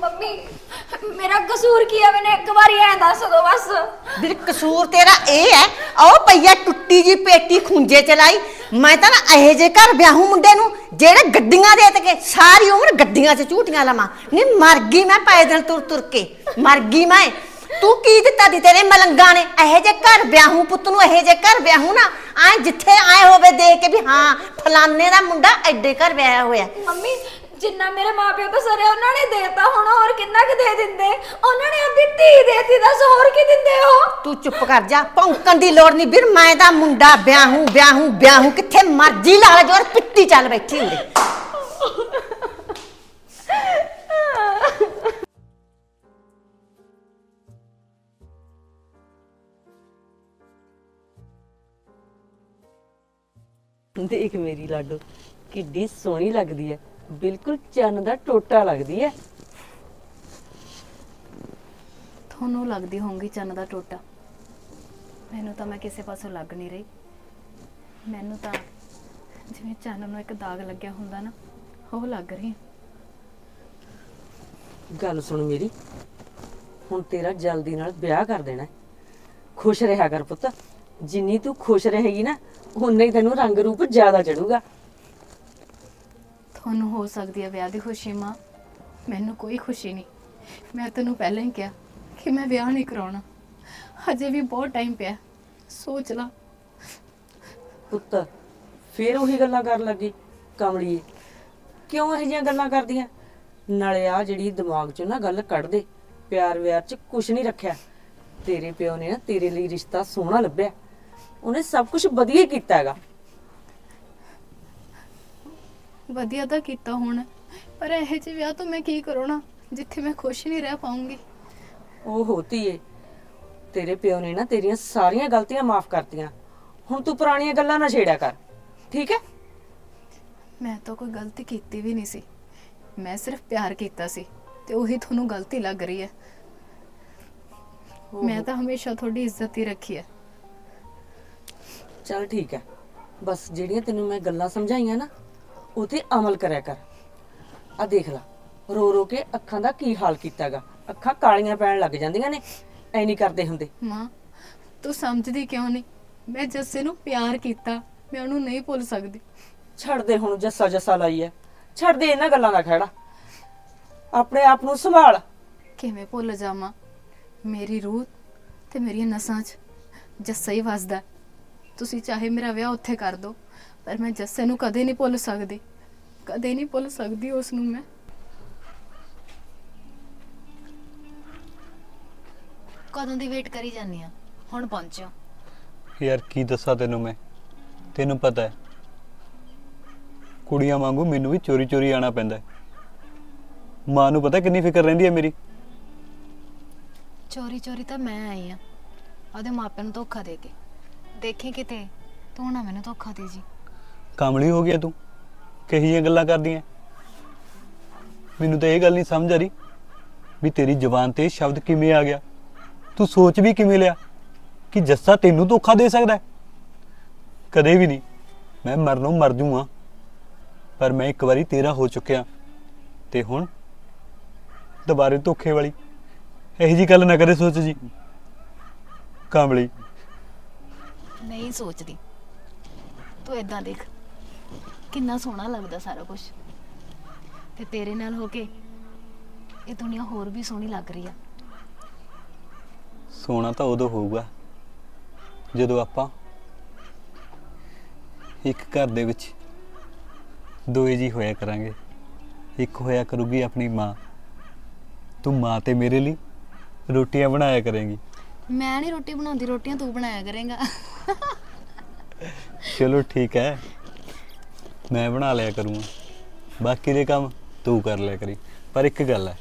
ਮੰਮੀ ਮੇਰਾ ਕਸੂਰ ਕੀ ਹੈ ਮੈਨੂੰ ਇੱਕ ਵਾਰੀ ਐ ਦੱਸ ਦੋ ਬਸ। ਵੀਰ ਕਸੂਰ ਤੇਰਾ ਇਹ ਹੈ ਉਹ ਪਈਆ ਟੁੱਟੀ ਜੀ ਪੇਟੀ ਖੁੰਝੇ ਚਲਾਈ। ਮੈਂ ਤਾਂ ਨਾ ਇਹੋ ਜੇ ਘਰ ਵਿਆਹੂ ਮੁੰਡੇ ਨੂੰ ਜਿਹੜੇ ਗੱਡੀਆਂ ਦੇ ਤੇ ਕੇ ਸਾਰੀ ਉਮਰ ਗੱਡੀਆਂ 'ਚ ਝੂਟੀਆਂ ਲਵਾਂ। ਨਹੀਂ ਮਰ ਗਈ ਮੈਂ ਪੈਦਲ ਤੁਰ ਤੁਰ ਕੇ ਮਰ ਗਈ ਮੈਂ। ਤੂੰ ਕੀ ਦਿੱਤਾ ਦੀ ਤੇਰੇ ਮਲੰਗਾਂ ਨੇ? ਇਹੋ ਜੇ ਘਰ ਵਿਆਹੂ ਪੁੱਤ ਨੂੰ ਇਹੋ ਜੇ ਘਰ ਵਿਆਹੂ ਨਾ ਐ ਜਿੱਥੇ ਆਏ ਹੋਵੇ ਦੇਖ ਕੇ ਵੀ ਹਾਂ ਫਲਾਨੇ ਦਾ ਮੁੰਡਾ ਐਡੇ ਘਰ ਵਿਆਹਿਆ ਹੋਇਆ। ਮੰਮੀ ਜਿੰਨਾ ਮੇਰੇ ਮਾਪਿਓ ਤੋਂ ਸਰੇ ਉਹਨਾਂ ਨੇ ਦੇਤਾ ਹੁਣ ਹੋਰ ਕਿੰਨਾ ਕੁ ਦੇ ਦਿੰਦੇ? ਉਹਨਾਂ ਨੇ ਆਪਣੀ ਧੀ ਦੇਤੀ ਦੱਸ ਹੋਰ ਕੀ ਦਿੰਦੇ ਹੋ ਤੂੰ ਚੁੱਪ ਕਰ ਜਾ ਭੌਂਕਣ ਦੀ ਲੋੜ ਨਹੀਂ ਵੀਰ ਮੈਂ ਦਾ ਮੁੰਡਾ ਵਿਆਹੂ ਵਿਆਹੂ ਵਿਆਹੂ ਕਿੱਥੇ ਮਰਜ਼ੀ ਲਾ ਲੈ ਜੋਰ ਪਿੱਟੀ ਚੱਲ ਬੈਠੀ ਹੁੰਦੀ। ਦੇਖ ਮੇਰੀ ਲਾਡੋ ਕਿੱਡੀ ਸੋਹਣੀ ਲੱਗਦੀ ਹੈ। ਬਿਲਕੁਲ ਚੰਨ ਦਾ ਟੋਟਾ ਲੱਗਦੀ ਹੈ। ਤੁਹਾਨੂੰ ਲੱਗਦੀ ਹੋਊਗੀ ਚੰਨ ਦਾ ਟੋਟਾ। ਮੈਨੂੰ ਤਾਂ ਮੈਂ ਕਿਸੇ ਪਾਸੋਂ ਲੱਗ ਨਹੀਂ ਰਹੀ। ਮੈਨੂੰ ਤਾਂ ਜਿਵੇਂ ਚੰਨ ਨੂੰ ਇੱਕ ਦਾਗ ਲੱਗਿਆ ਹੁੰਦਾ ਨਾ ਉਹ ਲੱਗ ਰਹੀ। ਗੱਲ ਸੁਣ ਮੇਰੀ। ਹੁਣ ਤੇਰਾ ਜਲਦੀ ਨਾਲ ਵਿਆਹ ਕਰ ਦੇਣਾ ਹੈ। ਖੁਸ਼ ਰਿਹਾ ਕਰ ਪੁੱਤ। ਜਿੰਨੀ ਤੂੰ ਖੁਸ਼ ਰਹੇਗੀ ਨਾ ਉਨਾ ਹੀ ਤੈਨੂੰ ਰੰਗ ਰੂਪ ਜ਼ਿਆਦਾ ਚੜੂਗਾ। ਤੁਹਾਨੂੰ ਹੋ ਸਕਦੀ ਹੈ ਵਿਆਹ ਦੀ ਖੁਸ਼ੀ, ਮਾਂ। ਮੈਨੂੰ ਕੋਈ ਖੁਸ਼ੀ ਨਹੀਂ। ਮੈਂ ਤੈਨੂੰ ਪਹਿਲਾਂ ਹੀ ਕਿਹਾ ਕਿ ਮੈਂ ਵਿਆਹ ਨਹੀਂ ਕਰਾਉਣਾ। ਹਜੇ ਵੀ ਬਹੁਤ ਟਾਈਮ ਪਿਆ। ਸੋਚ ਲਾ। ਪੁੱਤ, ਫੇਰ ਉਹੀ ਗੱਲਾਂ ਕਰਨ ਲੱਗੀ, ਕਮਲੀਏ। ਕਿਉਂ ਇਹ ਜਿਹੀਆਂ ਗੱਲਾਂ ਕਰਦੀਆਂ? ਨਾਲੇ ਆ ਜਿਹੜੀ ਦਿਮਾਗ 'ਚੋਂ ਨਾ ਗੱਲ ਕੱਢ ਦੇ ਪਿਆਰ ਵਿਆਰ 'ਚ ਕੁਝ ਨਹੀਂ ਰੱਖਿਆ। ਤੇਰੇ ਪਿਓ ਨੇ ਨਾ ਤੇਰੇ ਲਈ ਰਿਸ਼ਤਾ ਸੋਹਣਾ ਲੱਭਿਆ। ਉਹਨੇ ਸਭ ਕੁਝ ਵਧੀਆ ਕੀਤਾ ਹੈਗਾ। ਵਧੀਆ ਤਾਂ ਕੀਤਾ ਹੁਣ। ਪਰ ਇਹ ਜਿਹੇ ਵਿਆਹ ਤੋਂ ਮੈਂ ਕੀ ਕਰਉਣਾ ਜਿੱਥੇ ਮੈਂ ਖੁਸ਼ ਨਹੀਂ ਰਹਿ ਪਾਉਂਗੀ ਉਹ ਹੋਤੀ ਏ ਤੇਰੇ ਪਿਓ ਨੇ ਨਾ ਤੇਰੀਆਂ ਸਾਰੀਆਂ ਗਲਤੀਆਂ ਮਾਫ ਕਰਤੀਆਂ। ਹੁਣ ਤੂੰ ਪੁਰਾਣੀਆਂ ਗੱਲਾਂ ਨਾ ਛੇੜਿਆ ਕਰ ਠੀਕ ਹੈ? ਮੈਂ ਤਾਂ ਕੋਈ ਗਲਤੀ ਕੀਤੀ ਵੀ ਨਹੀਂ ਸੀ। ਮੈਂ ਸਿਰਫ ਪਿਆਰ ਕੀਤਾ ਸੀ ਤੇ ਉਹੀ ਤੁਹਾਨੂੰ ਗਲਤੀ ਲੱਗ ਰਹੀ ਹੈ। ਮੈਂ ਤਾਂ ਹਮੇਸ਼ਾ ਤੁਹਾਡੀ ਇੱਜ਼ਤ ਹੀ ਰੱਖੀ ਹੈ। ਚਲ ਠੀਕ ਹੈ। ਬਸ ਜਿਹੜੀਆਂ ਤੈਨੂੰ ਮੈਂ ਗੱਲਾਂ ਸਮਝਾਈਆਂ ਨਾ ਉਹ ਤੇ ਅਮਲ ਕਰਿਆ ਕਰ। ਆ ਦੇਖ ਲੈ ਰੋ ਰੋ ਕੇ ਅੱਖਾਂ ਦਾ ਕੀ ਹਾਲ ਕੀਤਾਗਾ ਅੱਖਾਂ ਕਾਲੀਆਂ ਪੈਣ ਲੱਗ ਜਾਂਦੀਆਂ ਨੇ ਐ ਨਹੀਂ ਕਰਦੇ ਹੁੰਦੇ। ਮਾਂ ਤੂੰ ਸਮਝਦੀ ਕਿਉਂ ਨਹੀਂ ਮੈਂ ਜੱਸੇ ਨੂੰ ਪਿਆਰ ਕੀਤਾ ਮੈਂ ਉਹਨੂੰ ਨਹੀਂ ਭੁੱਲ ਸਕਦੀ। ਛੱਡ ਦੇ ਹੁਣ ਜੱਸਾ ਜੱਸਾ ਲਾਈ ਐ। ਛੱਡ ਦੇ ਇਹਨਾਂ ਗੱਲਾਂ ਦਾ ਖਹਿੜਾ। ਆਪਣੇ ਆਪ ਨੂੰ ਸੰਭਾਲ। ਕਿਵੇਂ ਭੁੱਲ ਜਾਵਾਂ? ਮੇਰੀ ਰੂਹ ਤੇ ਮੇਰੀਆਂ ਨਸਾਂ 'ਚ ਜੱਸਾ ਹੀ ਵਸਦਾ। ਤੁਸੀਂ ਚਾਹੇ ਮੇਰਾ ਵਿਆਹ ਉੱਥੇ ਕਰ ਦਿਓ ਪਰ ਮੈਂ ਜੱਸੇ ਨੂੰ ਕਦੇ ਨਹੀਂ ਭੁੱਲ ਸਕਦੀ। ਕਦੇ ਨਹੀਂ ਭੁੱਲ ਸਕਦੀ ਉਸ ਨੂੰ ਮੈਂ। ਕਦੋਂ ਦੀ ਵੇਟ ਕਰੀ ਜਾਂਦੀ ਆ? ਹੁਣ ਪਹੁੰਚਿਓ। ਯਾਰ ਕੀ ਦੱਸਾਂ ਤੈਨੂੰ ਮੈਂ? ਤੈਨੂੰ ਪਤਾ ਹੈ। ਕੁੜੀਆਂ ਵਾਂਗੂ ਮੈਨੂੰ ਵੀ ਚੋਰੀ ਚੋਰੀ ਆਣਾ ਪੈਂਦਾ ਹੈ। ਮਾਂ ਨੂੰ ਪਤਾ ਕਿੰਨੀ ਫਿਕਰ ਰਹਿੰਦੀ ਹੈ ਮੇਰੀ। ਚੋਰੀ ਚੋਰੀ ਤਾਂ ਮੈਂ ਆਈ ਆ। ਉਹਦੇ ਮਾਪਿਆਂ ਨੂੰ ਧੋਖਾ ਦੇ ਕੇ। ਦੇਖੀ ਕਿਤੇ? ਤੂੰ ਨਾ ਮੈਨੂੰ ਧੋਖਾ ਦੇ ਜੀ। ਕਾਮਲੀ ਹੋ ਗਿਆ ਤੂੰ? ਕਹੀ ਜਿਹੀਆਂ ਗੱਲਾਂ ਕਰਦੀ ਮੈਨੂੰ ਤਾਂ ਇਹ ਗੱਲ ਨਹੀਂ ਸਮਝ ਆ ਰਹੀ ਵੀ ਤੇਰੀ ਜ਼ੁਬਾਨ ਤੇ ਇਹ ਸ਼ਬਦ ਕਿਵੇਂ ਆ ਗਿਆ? ਤੂੰ ਸੋਚ ਵੀ ਕਿਵੇਂ ਲਿਆ ਕਿ ਜੱਸਾ ਤੈਨੂੰ ਧੋਖਾ ਦੇ ਸਕਦਾ ਹੈ? ਕਦੇ ਵੀ ਨਹੀਂ। ਮੈਂ ਮਰਨੋਂ ਮਰ ਜੂਆਂ ਪਰ ਮੈਂ ਇੱਕ ਵਾਰੀ ਤੇਰਾ ਹੋ ਚੁੱਕਿਆ ਤੇ ਹੁਣ ਦੁਬਾਰੇ ਧੋਖੇ ਵਾਲੀ। ਇਹੋ ਜੀ ਗੱਲ ਨਾ ਕਰੇ ਸੋਚ ਜੀ। ਕਾਮਲੀ ਨਹੀਂ ਸੋਚਦੀ। ਤੂੰ ਇਦਾਂ ਦੇਖ। ਕਿੰਨਾ ਸੋਹਣਾ ਲੱਗਦਾ ਸਾਰਾ ਕੁਝ ਤੇ ਤੇਰੇ ਨਾਲ ਹੋ ਕੇ ਇਹ ਦੁਨੀਆ ਹੋਰ ਵੀ ਸੋਹਣੀ ਲੱਗ ਰਹੀ ਆ। ਸੋਨਾ ਤਾਂ ਉਦੋਂ ਹੋਊਗਾ ਜਦੋਂ ਆਪਾਂ ਇੱਕ ਘਰ ਦੇ ਵਿੱਚ ਦੋਏ ਜੀ ਹੋਇਆ ਕਰਾਂਗੇ। ਇੱਕ ਹੋਇਆ ਕਰੂਗੀ ਆਪਣੀ ਮਾਂ। ਤੂੰ ਮਾਂ ਤੇ ਮੇਰੇ ਲਈ ਰੋਟੀਆਂ ਬਣਾਇਆ ਕਰੇਂਗੀ। ਮੈਂ ਨਹੀਂ ਰੋਟੀ ਬਣਾਉਂਦੀ ਰੋਟੀਆਂ ਤੂੰ ਬਣਾਇਆ ਕਰੇਗਾ। ਚਲੋ ਠੀਕ ਹੈ। ਮੈਂ ਬਣਾ ਲਿਆ ਕਰੂੰਗਾ। ਬਾਕੀ ਦੇ ਕੰਮ ਤੂੰ ਕਰ ਲਿਆ ਕਰੀ। ਪਰ ਇੱਕ ਗੱਲ ਹੈ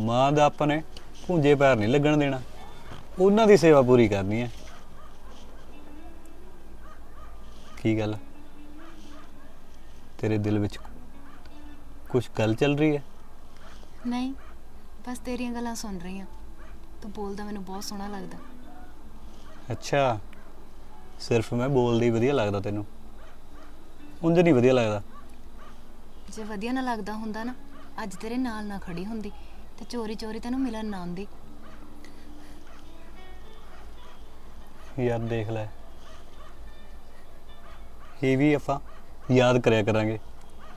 ਮਾਂ ਦਾ ਆਪਾਂ ਨੇ ਭੁੰਜੇ ਪੈਰ ਨਹੀਂ ਲੱਗਣ ਦੇਣਾ। ਉਹਨਾਂ ਦੀ ਸੇਵਾ ਪੂਰੀ ਕਰਨੀ ਹੈ। ਕੀ ਗੱਲ? ਤੇਰੇ ਦਿਲ ਵਿੱਚ ਕੁਝ ਗੱਲ ਚੱਲ ਰਹੀ ਹੈ? ਨਹੀਂ ਬਸ ਤੇਰੀਆਂ ਗੱਲਾਂ ਸੁਣ ਰਹੀ ਆ ਤੂੰ ਬੋਲਦਾ ਮੈਨੂੰ ਬਹੁਤ ਸੋਹਣਾ ਲੱਗਦਾ। ਅੱਛਾ ਸਿਰਫ ਮੈਂ ਬੋਲਦੀ ਵਧੀਆ ਲੱਗਦਾ ਤੈਨੂੰ। ਉਂਝ ਨਹੀਂ ਵਧੀਆ ਲੱਗਦਾ। ਜੇ ਵਧੀਆ ਨਾ ਲੱਗਦਾ ਹੁੰਦਾ ਨਾ ਅੱਜ ਤੇਰੇ ਨਾਲ ਨਾ ਖੜੀ ਹੁੰਦੀ ਤੇ ਚੋਰੀ ਚੋਰੀ ਤੈਨੂੰ ਮਿਲਣ ਨਾ ਆਉਂਦੀ। ਯਾਰ ਦੇਖ ਲੈ। ਇਹ ਵੀ ਆਪਾਂ ਯਾਦ ਕਰਿਆ ਕਰਾਂਗੇ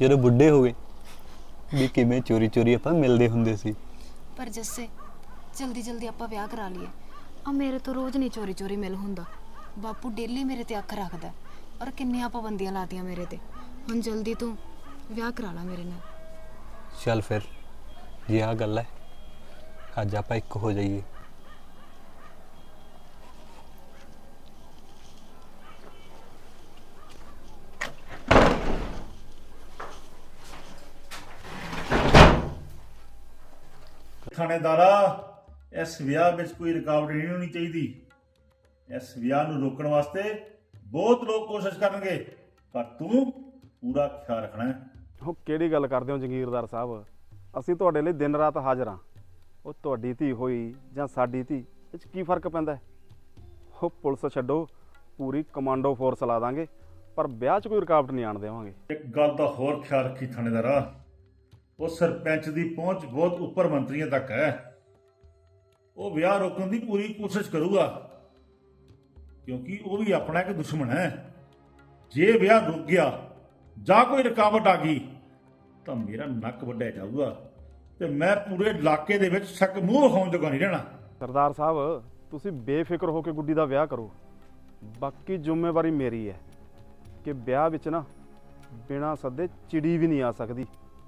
ਜਦੋਂ ਬੁੱਢੇ ਹੋ ਗਏ ਵੀ ਕਿਵੇਂ ਚੋਰੀ ਚੋਰੀ ਆਪਾਂ ਮਿਲਦੇ ਹੁੰਦੇ ਸੀ। ਪਰ ਜੱਸੇ ਜਲਦੀ ਜਲਦੀ ਆਪਾਂ ਵਿਆਹ ਕਰਾ ਲਈਏ। ਆ ਮੇਰੇ ਤੋਂ ਰੋਜ਼ ਨਹੀਂ ਚੋਰੀ ਚੋਰੀ ਮਿਲ ਹੁੰਦਾ। ਬਾਪੂ ਡੇਲੀ ਮੇਰੇ ਤੇ ਅੱਖ ਰੱਖਦਾ। ਔਰ ਕਿੰਨੀਆਂ ਪਾਬੰਦੀਆਂ ਲਾਤੀਆਂ ਮੇਰੇ ਤੇ। ਹੁਣ ਜਲਦੀ ਤੂੰ ਵਿਆਹ ਕਰਾ ਲਾ ਮੇਰੇ ਨਾਲ। ਚੱਲ ਫਿਰ ਜੇ ਆਹ ਗੱਲ ਹੈ ਅੱਜ ਆਪਾਂ ਇੱਕ ਹੋ ਜਾਈਏ। ਥਾਣੇਦਾਰਾ ਇਸ ਵਿਆਹ ਵਿੱਚ ਕੋਈ ਰੁਕਾਵਟ ਨਹੀਂ ਹੋਣੀ ਚਾਹੀਦੀ। ਇਸ ਵਿਆਹ ਨੂੰ ਰੋਕਣ ਵਾਸਤੇ ਬਹੁਤ ਲੋਕ ਕੋਸ਼ਿਸ਼ ਕਰਨਗੇ ਪਰ ਤੂੰ ਪੂਰਾ ਖਿਆਲ ਰੱਖਣਾ ਹੈ। ਉਹ ਕਿਹੜੀ ਗੱਲ ਕਰਦੇ ਹੋ ਜੰਗੀਰਦਾਰ ਸਾਹਿਬ? ਅਸੀਂ ਤੁਹਾਡੇ ਲਈ ਦਿਨ ਰਾਤ ਹਾਜ਼ਰ ਹਾਂ। ਉਹ ਤੁਹਾਡੀ ਧੀ ਹੋਈ ਜਾਂ ਸਾਡੀ ਧੀ ਇਹ 'ਚ ਕੀ ਫ਼ਰਕ ਪੈਂਦਾ ਹੈ? ਉਹ ਪੁਲਿਸ ਛੱਡੋ ਪੂਰੀ ਕਮਾਂਡੋ ਫੋਰਸ ਲਾ ਦਾਂਗੇ ਪਰ ਵਿਆਹ 'ਚ ਕੋਈ ਰੁਕਾਵਟ ਨਹੀਂ ਆਣ ਦੇਵਾਂਗੇ। ਇੱਕ ਗੱਲ ਦਾ ਹੋਰ ਖਿਆਲ ਰੱਖੀ ਥਾਣੇਦਾਰਾ ਉਹ ਸਰਪੰਚ ਦੀ ਪਹੁੰਚ ਬਹੁਤ ਉੱਪਰ ਮੰਤਰੀਆਂ ਤੱਕ ਹੈ। ਉਹ ਵਿਆਹ ਰੋਕਣ ਦੀ ਪੂਰੀ ਕੋਸ਼ਿਸ਼ ਕਰੂਗਾ। ਕਿਉਂਕਿ ਉਹ ਵੀ ਆਪਣਾ ਇੱਕ ਦੁਸ਼ਮਣ ਹੈ। ਜੇ ਵਿਆਹ ਰੁਕ ਗਿਆ, ਜਾਂ ਕੋਈ ਰੁਕਾਵਟ ਆ ਗਈ, ਤਾਂ ਮੇਰਾ ਨੱਕ ਵੱਢਿਆ ਜਾਊਗਾ ਤੇ ਮੈਂ ਪੂਰੇ ਇਲਾਕੇ ਦੇ ਵਿੱਚ ਸ਼ੱਕ ਹੋਣ ਜੋਗਾ ਨਹੀਂ ਰਹਿਣਾ। ਸਰਦਾਰ ਸਾਹਿਬ, ਤੁਸੀਂ ਬੇਫਿਕਰ ਹੋ ਕੇ ਗੁੱਡੀ ਦਾ ਵਿਆਹ ਕਰੋ। ਬਾਕੀ ਜ਼ਿੰਮੇਵਾਰੀ ਮੇਰੀ ਹੈ ਕਿ ਵਿਆਹ ਵਿੱਚ ਨਾ ਬਿਨਾਂ ਸੱਦੇ ਚਿੜੀ ਵੀ ਨਹੀਂ ਆ ਸਕਦੀ।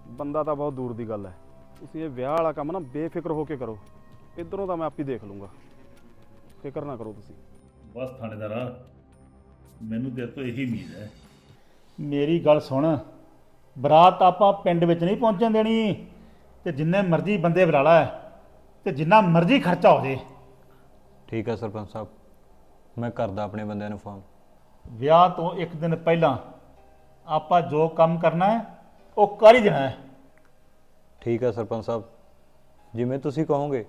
ਬੰਦਾ ਤਾਂ ਬਹੁਤ ਦੂਰ ਦੀ ਗੱਲ ਹੈ। ਤੁਸੀਂ ਇਹ ਵਿਆਹ ਵਾਲਾ ਕੰਮ ਨਾ ਬੇਫਿਕਰ ਹੋ ਕੇ ਕਰੋ। ਇਧਰੋਂ ਤਾਂ ਮੈਂ ਆਪ ਹੀ ਦੇਖ ਲੂੰਗਾ ਫਿਕਰ ਨਾ ਕਰੋ ਤੁਸੀਂ। ਬਸ ਥਾਣੇਦਾਰਾ ਮੈਨੂੰ ਤੇਰੇ ਤੋਂ ਇਹੀ ਉਮੀਦ ਹੈ। ਮੇਰੀ ਗੱਲ ਸੁਣ। ਬਰਾਤ ਆਪਾਂ ਪਿੰਡ ਵਿੱਚ ਨਹੀਂ ਪਹੁੰਚਣ ਦੇਣੀ। ਤੇ ਜਿੰਨੇ ਮਰਜ਼ੀ ਬੰਦੇ ਬੁਲਾ ਲੈ ਤੇ ਜਿੰਨਾ ਮਰਜ਼ੀ ਖਰਚਾ ਹੋ ਜੇ। ਠੀਕ ਹੈ ਸਰਪੰਚ ਸਾਹਿਬ ਮੈਂ ਕਰਦਾ ਆਪਣੇ ਬੰਦਿਆਂ ਨੂੰ ਫੋਨ। ਵਿਆਹ ਤੋਂ ਇੱਕ ਦਿਨ ਪਹਿਲਾਂ ਆਪਾਂ ਜੋ ਕੰਮ ਕਰਨਾ ਹੈ ਉਹ ਕਰ ਹੀ ਦੇਣਾ ਹੈ। ਠੀਕ ਹੈ ਸਰਪੰਚ ਸਾਹਿਬ ਜਿਵੇਂ ਤੁਸੀਂ ਕਹੋਗੇ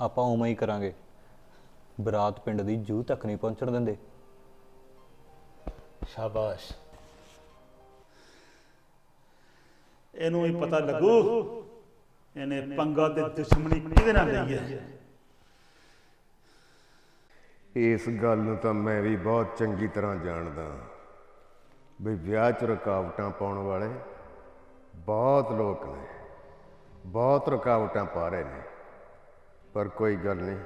ਆਪਾਂ ਉਵੇਂ ਹੀ ਕਰਾਂਗੇ। ਬਰਾਤ ਪਿੰਡ ਦੀ ਜੂ ਤੱਕ ਨਹੀਂ ਪਹੁੰਚਣ ਦਿੰਦੇ। ਸ਼ਾਬਾਸ਼। ਇਹਨੂੰ ਹੀ ਪਤਾ ਲੱਗੂ ਇਹਨੇ ਪੰਗਾ ਤੇ ਦੁਸ਼ਮਣੀ ਕਿਹਦੇ ਨਾਲ ਲਈ ਹੈ। ਇਸ ਗੱਲ ਨੂੰ ਤਾਂ ਮੈਂ ਵੀ ਬਹੁਤ ਚੰਗੀ ਤਰ੍ਹਾਂ ਜਾਣਦਾ ਵੀ ਵਿਆਹ 'ਚ ਰੁਕਾਵਟਾਂ ਪਾਉਣ ਵਾਲੇ ਬਹੁਤ ਲੋਕ ਨੇ ਬਹੁਤ ਰੁਕਾਵਟਾਂ ਪਾ ਰਹੇ ਨੇ ਪਰ ਕੋਈ ਗੱਲ ਨਹੀਂ।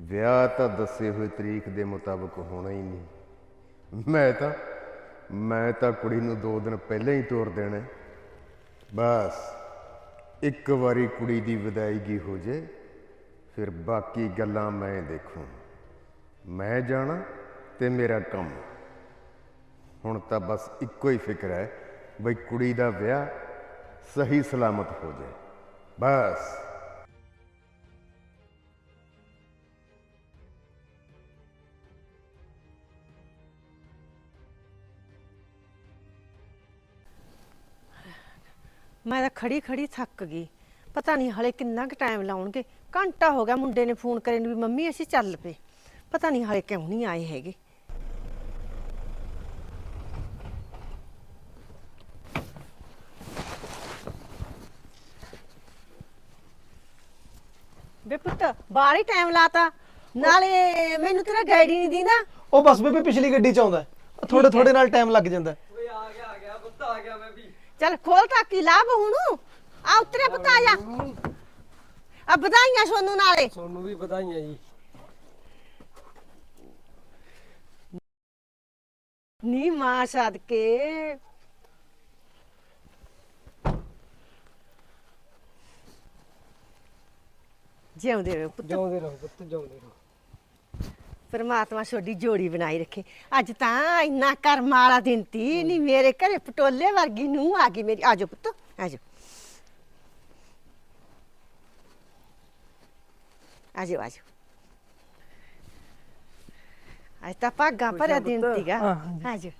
ਵਿਆਹ ਤਾਂ ਦੱਸੇ ਹੋਏ ਤਰੀਕ ਦੇ ਮੁਤਾਬਕ ਹੋਣਾ ਹੀ ਨਹੀਂ। ਮੈਂ ਤਾਂ ਮੈਂ ਤਾਂ ਕੁੜੀ ਨੂੰ 2 ਦਿਨ ਪਹਿਲਾਂ ਹੀ ਤੋਰ ਦੇਣਾ ਬਸ, ਇੱਕ ਵਾਰੀ ਕੁੜੀ ਦੀ ਵਿਦਾਇਗੀ ਹੋ ਜੇ, ਫਿਰ ਬਾਕੀ ਗੱਲਾਂ ਮੈਂ ਦੇਖੂੰ। ਮੈਂ ਜਾਣਾ ਤੇ ਮੇਰਾ ਕੰਮ। ਹੁਣ ਤਾਂ ਬਸ ਇੱਕੋ ਹੀ ਫਿਕਰ ਹੈ ਬਈ ਕੁੜੀ ਦਾ ਵਿਆਹ ਸਹੀ ਸਲਾਮਤ ਹੋ ਜਾਏ। ਬਸ। ਮੈਂ ਤਾਂ ਖੜੀ ਖੜੀ ਥੱਕ ਗਈ। ਪਤਾ ਨਹੀਂ ਹਲੇ ਕਿੰਨਾ ਕੁ ਟਾਈਮ ਲਾਉਣਗੇ। ਘੰਟਾ ਹੋ ਗਿਆ ਮੁੰਡੇ ਨੇ ਫੋਨ ਕਰੇ ਨੂੰ ਵੀ ਮੰਮੀ ਅਸੀਂ ਚੱਲ ਪਏ। ਪਤਾ ਨਹੀਂ ਹਲੇ ਕਿਉਂ ਨਹੀਂ ਆਏ ਹੈਗੇ। ਬੇ ਪੁੱਤ ਬਾਹਲੀ ਟਾਈਮ ਲਾਤਾ। ਨਾਲੇ ਮੈਨੂੰ ਤੇਰਾ ਗਾਈਡ ਹੀ ਨਹੀਂ ਦੀ ਨਾ ਉਹ ਬਸ ਬੇਬੇ ਪਿਛਲੀ ਗੱਡੀ ਚ ਆਉਂਦਾ। ਥੋੜੇ ਥੋੜੇ ਨਾਲ ਟਾਈਮ ਲੱਗ ਜਾਂਦਾ। ਚੱਲ ਖੋਲ ਤਾਂ ਕੀ ਲਾਭ ਹੁਣ? ਆ ਉਤਰੇ ਪੁੱਤ ਆ ਜਾ। ਆ ਵਧਾਈਆਂ ਸੋਨੂੰ ਨਾਲੇ। ਤੁਹਾਨੂੰ ਵੀ ਵਧਾਈਆਂ ਜੀ। ਨੀ ਮਾਂ ਸਦਕੇ। ਜਿਉਂਦੇ ਰਹੋ ਪੁੱਤ। ਜਿਉਂਦੇ ਰਹੋ ਪੁੱਤ ਜਿਉਂਦੇ ਰਹੋ। ਪਰਮਾਤਮਾ ਤੁਹਾਡੀ ਜੋੜੀ ਬਣਾਈ ਰੱਖੇ ਅੱਜ ਤਾਂ ਇੰਨਾ ਕਰਮ ਵਾਲਾ ਦਿਨ ਤੀ ਨਹੀਂ ਮੇਰੇ ਘਰੇ ਪਟੋਲੇ ਵਰਗੀ ਨੂੰ ਆ ਗਈ ਮੇਰੀ ਆਜੋ ਪੁੱਤ ਆਜੋ ਆਜੋ ਆਜੋ ਅੱਜ ਤਾਂ ਭਾਗਾ ਭਰਿਆ ਦਿਨ ਪੁੱਤ। ਤੀਗਾ ਹਾਂ, ਆਜੋ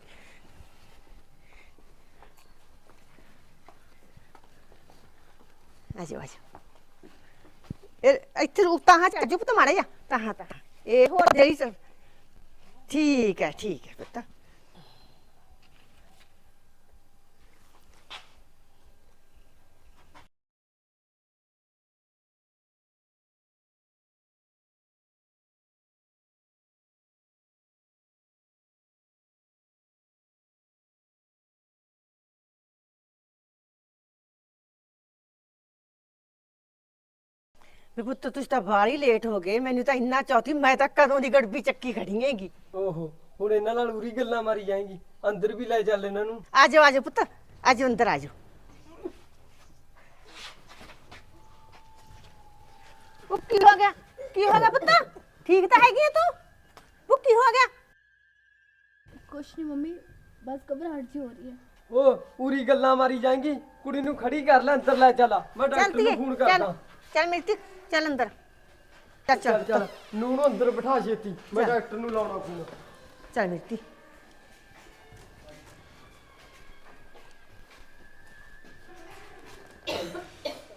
ਆਜੋ ਆਜੋ ਇਹ ਇੱਥੇ ਉਤਾਂ ਹਾਂ ਚਾਜੋ ਪੁੱਤ ਮਾੜੇ ਜਾ ਤਾਹਾਂ ਤਾਂ ਇਹ ਹੋਰ ਜਿਹੜੀ ਸ- ਠੀਕ ਹੈ ਠੀਕ ਹੈ ਪੁੱਤ। ਵੀ ਪੁੱਤ ਤੁਸੀਂ ਤਾਂ ਬਾਹਲੀ ਲੇਟ ਹੋ ਗਏ। ਮੈਨੂੰ ਤਾਂ ਇੰਨਾ ਚੌਥੀ ਮੈਂ ਤਾਂ ਕਦੋਂ ਦੀ ਗੜਬੀ ਚੱਕੀ ਖੜੀ ਹੈਗੀ। ਓਹੋ ਹੁਣ ਇਹਨਾਂ ਨਾਲ ਉਰੀ ਗੱਲਾਂ ਮਾਰੀ ਜਾਏਗੀ। ਅੰਦਰ ਵੀ ਲੈ ਚੱਲ ਇਹਨਾਂ ਨੂੰ। ਆਜੋ ਆਜੋ ਪੁੱਤ ਆਜੋ ਅੰਦਰ ਆਜੋ। ਉਹ ਕੀ ਹੋ ਗਿਆ? ਕੀ ਹੋ ਗਿਆ ਪੁੱਤ? ਠੀਕ ਤਾਂ ਹੈਗੀ ਆ ਤੂੰ? ਉਹ ਕੀ ਹੋ ਗਿਆ? ਕੁਛ ਨਹੀਂ ਮੰਮੀ ਬਸ ਘਬਰਾਹਟ ਜੀ ਹੋ ਰਹੀ ਹੈ। ਉਹ ਉਰੀ ਗੱਲਾਂ ਮਾਰੀ ਜਾਏਗੀ। ਕੁੜੀ ਨੂੰ ਖੜੀ ਕਰ ਲੈ ਅੰਦਰ ਲੈ ਚੱਲ ਮੈਂ ਚੱਲ ਡਾਕਟਰ ਨੂੰ ਧੀਏ ਫੋਨ ਚੱਲ ਕਰਦਾ। ਚੱਲ ਧੀ ਚੱਲ ਅੰਦਰ। ਚੱਲ ਚੱਲ ਚੱਲ ਨੂੰ ਨੂੰ ਅੰਦਰ ਬਿਠਾ ਛੇਤੀ। ਮੈਂ ਚੱਲ। ਡਾਕਟਰ ਨੂੰ ਲਾਉਣਾ ਫੋਨ। ਚੱਲ ਧੀ